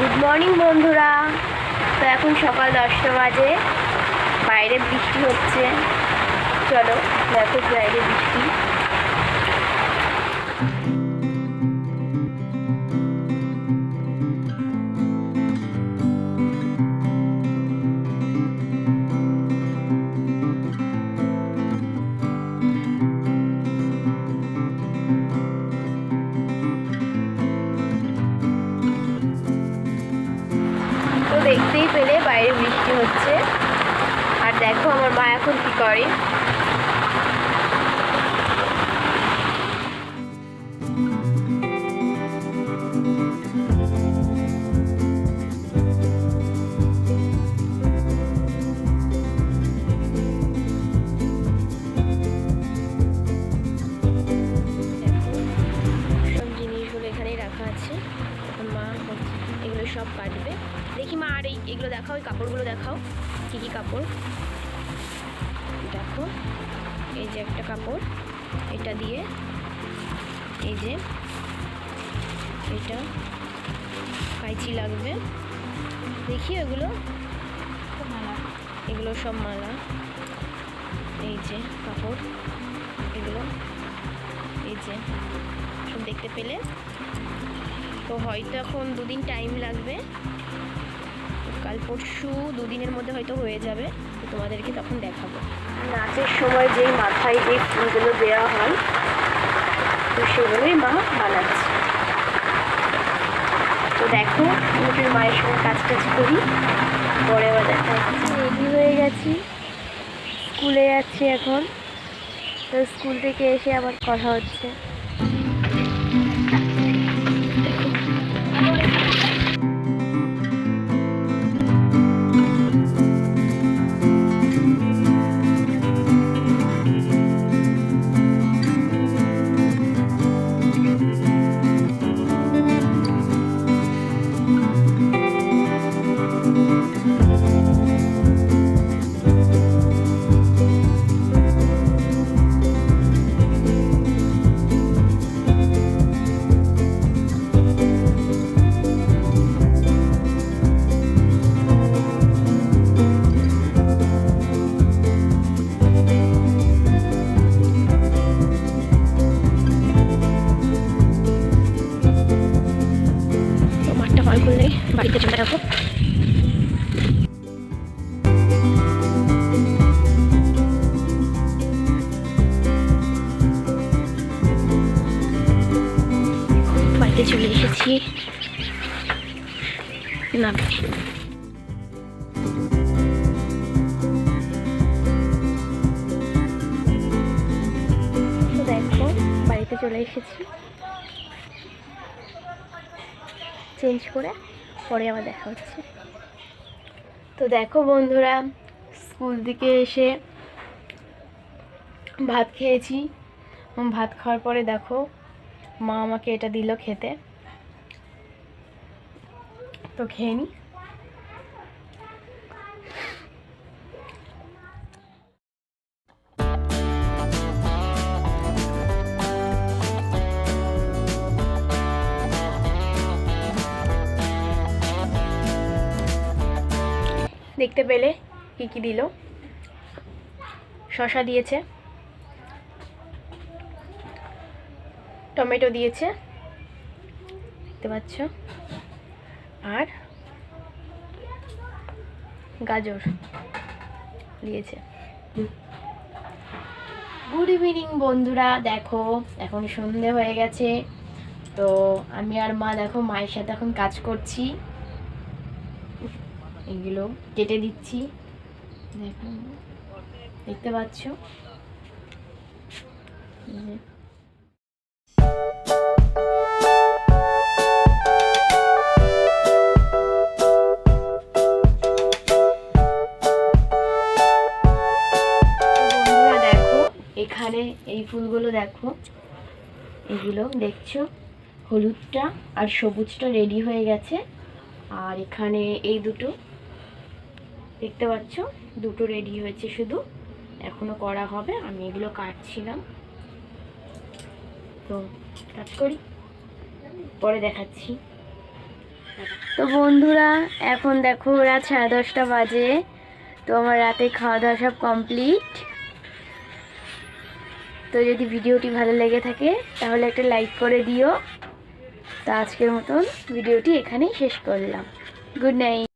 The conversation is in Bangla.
গুড মর্নিং বন্ধুরা। তো এখন সকাল দশটা বাজে। বাইরে বৃষ্টি হচ্ছে। চলো দেখো বাইরে বৃষ্টি। পেলে বাইরে বৃষ্টি হচ্ছে। আর দেখো আমার মা এখন কি করে। সব কাটবে। দেখি মা, আর এই এগুলো দেখাও ওই কাপড়গুলো দেখাও। কী কী কাপড়? দেখো, এই যে একটা কাপড়, এটা দিয়ে, এই যে, এটা কাইচি লাগবে। দেখি এগুলো। এগুলো সব মালা। এই যে কাপড়, এগুলো, এই যে, সব দেখতে পেলে। তো হয়তো এখন দুদিন টাইম লাগবে কাল পরশু দুদিনের মধ্যে হয়তো হয়ে যাবে তো তোমাদেরকে তখন দেখাবো। নাচের সময় যেই মাথায় যে ফুলগুলো দেওয়া হয় তো সেগুলোই মা বানাচ্ছে। তো দেখো মুখের মায়ের সঙ্গে কাজ টাজ করি। পরে আবার দেখা রেডি হয়ে গেছি। স্কুলে যাচ্ছি এখন। তো স্কুল থেকে এসে আবার কথা হচ্ছে। মাঠটা বাড়িতে চলে যাব। বাড়িতে চলে এসেছি। না। দেখো বাড়িতে চলে এসেছি। চেঞ্জ করে পরে আমার দেখা হচ্ছে। তো দেখো বন্ধুরা, স্কুল থেকে এসে ভাত খেয়েছি। ভাত খাওয়ার পরে দেখো মা আমাকে এটা দিল খেতে। তো খেয়ে নি। দেখতে পেলে কি কি দিল? শশা দিয়েছে, টমেটো দিয়েছে, দেখতে পাচ্ছ? আর গাজর দিয়েছে। গুড ইভিনিং বন্ধুরা, দেখো, এখন সন্ধে হয়ে গেছে। তো আমি আর মা, দেখো, মায়ের সাথে এখন কাজ করছি। এগুলো কেটে দিচ্ছি। দেখো দেখতে পাচ্ছ? এখানে এই ফুলগুলো দেখো। এগুলো দেখছ? হলুদটা আর সবুজটা রেডি হয়ে গেছে। আর এখানে এই দুটো দেখতে পাচ্ছ? দুটো রেডি হয়েছে শুধু। এখনও করা হবে। আমি এগুলো কাটছিলাম। তো কাজ করি। পরে দেখাচ্ছি। তো বন্ধুরা, এখন দেখো রাত সাড়ে দশটা বাজে। তো আমার রাতে খাওয়া দাওয়া সব কমপ্লিট তো যদি ভিডিওটি ভালো লেগে থাকে, তাহলে একটা লাইক করে দিও। তো আজকের মতন ভিডিওটি এখানেই শেষ করলাম। Good night